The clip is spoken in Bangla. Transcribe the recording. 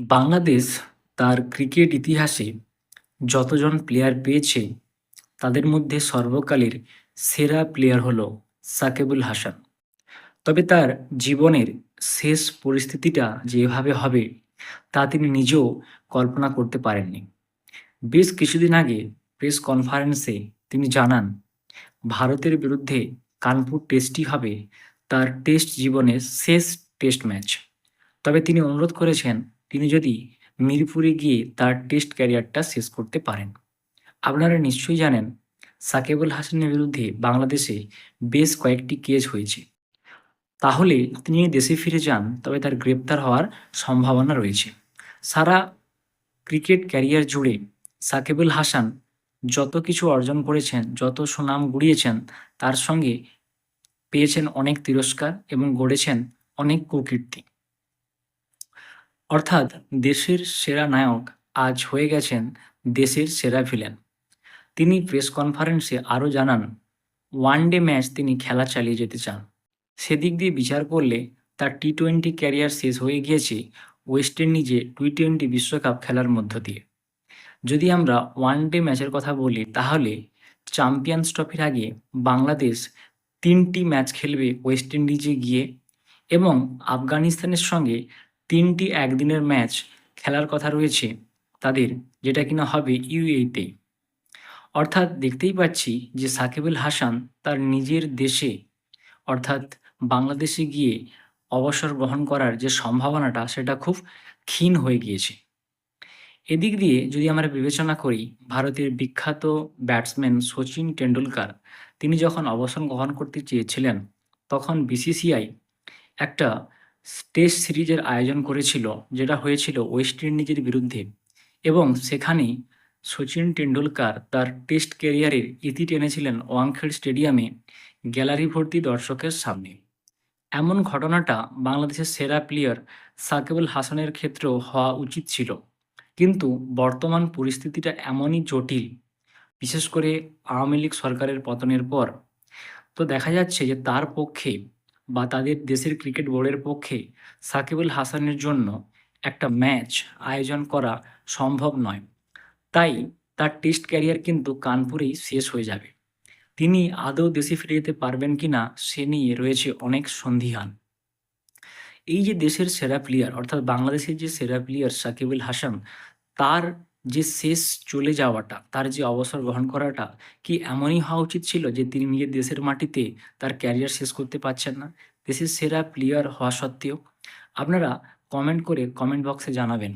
বাংলাদেশ তার ক্রিকেট ইতিহাসে যতজন প্লেয়ার পেয়েছে, তাদের মধ্যে সর্বকালের সেরা প্লেয়ার হলো সাকিবুল হাসান। তবে তার জীবনের শেষ পরিস্থিতিটা যেভাবে হবে, তা তিনি নিজেও কল্পনা করতে পারেননি। বেশ কিছুদিন আগে প্রেস কনফারেন্সে তিনি জানান, ভারতের বিরুদ্ধে কানপুর টেস্টই হবে তার টেস্ট জীবনের শেষ টেস্ট ম্যাচ তবে তিনি অনুরোধ করেছেন তিনি যদি মিরপুরে গিয়ে তার টেস্ট ক্যারিয়ারটা শেষ করতে পারেন। আপনারা নিশ্চয়ই জানেন সাকিবুল হাসানের বিরুদ্ধে বাংলাদেশে বেশ কয়েকটি কেস হয়েছে। তাহলে তিনি দেশে ফিরে যান, তবে তার গ্রেপ্তার হওয়ার সম্ভাবনা রয়েছে। সারা ক্রিকেট ক্যারিয়ার জুড়ে সাকিবুল হাসান যত কিছু অর্জন করেছেন, যত সুনাম গুড়িয়েছেন, তার সঙ্গে পেয়েছেন অনেক তিরস্কার এবং গড়েছেন অনেক কুকীর্তি। অর্থাৎ দেশের সেরা নায়ক আজ হয়ে গেছেন দেশের সেরা ভিলেন। তিনি প্রেস কনফারেন্সে আরও জানান, ওয়ান ডে ম্যাচ তিনি খেলা চালিয়ে যেতে চান। সেদিক দিয়ে বিচার করলে তার টি টোয়েন্টি ক্যারিয়ার শেষ হয়ে গিয়েছে ওয়েস্ট ইন্ডিজে টি টোয়েন্টি বিশ্বকাপ খেলার মধ্য দিয়ে। যদি আমরা ওয়ান ডে ম্যাচের কথা বলি, তাহলে চ্যাম্পিয়ন্স ট্রফির আগে বাংলাদেশ তিনটি ম্যাচ খেলবে ওয়েস্ট ইন্ডিজে গিয়ে এবং আফগানিস্তানের সঙ্গে তিনটি একদিনের ম্যাচ খেলার কথা রয়েছে তাদের, যেটা কিনা হবে ইউএইতে। অর্থাৎ দেখতেই পাচ্ছি যে সাকিবুল হাসান তার নিজের দেশে, অর্থাৎ বাংলাদেশে গিয়ে অবসর গ্রহণ করার যে সম্ভাবনাটা, সেটা খুব ক্ষীণ হয়ে গিয়েছে। এদিক দিয়ে যদি আমরা বিবেচনা করি, ভারতের বিখ্যাত ব্যাটসম্যান সচিন টেন্ডুলকার তিনি যখন অবসর গ্রহণ করতে চেয়েছিলেন, তখন বিসিসিআই একটা টেস্ট সিরিজের আয়োজন করেছিল, যেটা হয়েছিল ওয়েস্ট ইন্ডিজের বিরুদ্ধে। এবং সেখানে সচিন টেন্ডুলকার তার টেস্ট ক্যারিয়ারের ইতি টেনেছিলেন ওয়াংখেড় স্টেডিয়ামে গ্যালারি ভর্তি দর্শকের সামনে। এমন ঘটনাটা বাংলাদেশের সেরা প্লেয়ার সাকিবুল হাসানের ক্ষেত্রেও হওয়া উচিত ছিল। কিন্তু বর্তমান পরিস্থিতিটা এমনই জটিল, বিশেষ করে আওয়ামী লীগ সরকারের পতনের পর। তো দেখা যাচ্ছে যে তার পক্ষে বা তাদের দেশের ক্রিকেট বোর্ডের পক্ষে সাকিবুল হাসানের জন্য একটা ম্যাচ আয়োজন করা সম্ভব নয়। তাই তার টেস্ট ক্যারিয়ার কিন্তু কানপুরেই শেষ হয়ে যাবে। তিনি আদৌ দেশে ফিরে যেতে পারবেন কি না, সে নিয়ে রয়েছে অনেক সন্দিহান। এই যে দেশের সেরা প্লেয়ার অর্থাৎ বাংলাদেশের যে সেরা প্লেয়ার সাকিবুল হাসান, তার যে শেষ চলে যাওয়াটা, তার যে অবসর গ্রহণ করাটা কি এমনই হওয়া উচিত ছিল যে তিনি নিজের দেশের মাটিতে তার ক্যারিয়ার শেষ করতে পারছেন না? দেশের সেরা প্লেয়ার হওয়া সত্ত্বেও? আপনারা কমেন্ট করে কমেন্ট বক্সে জানাবেন।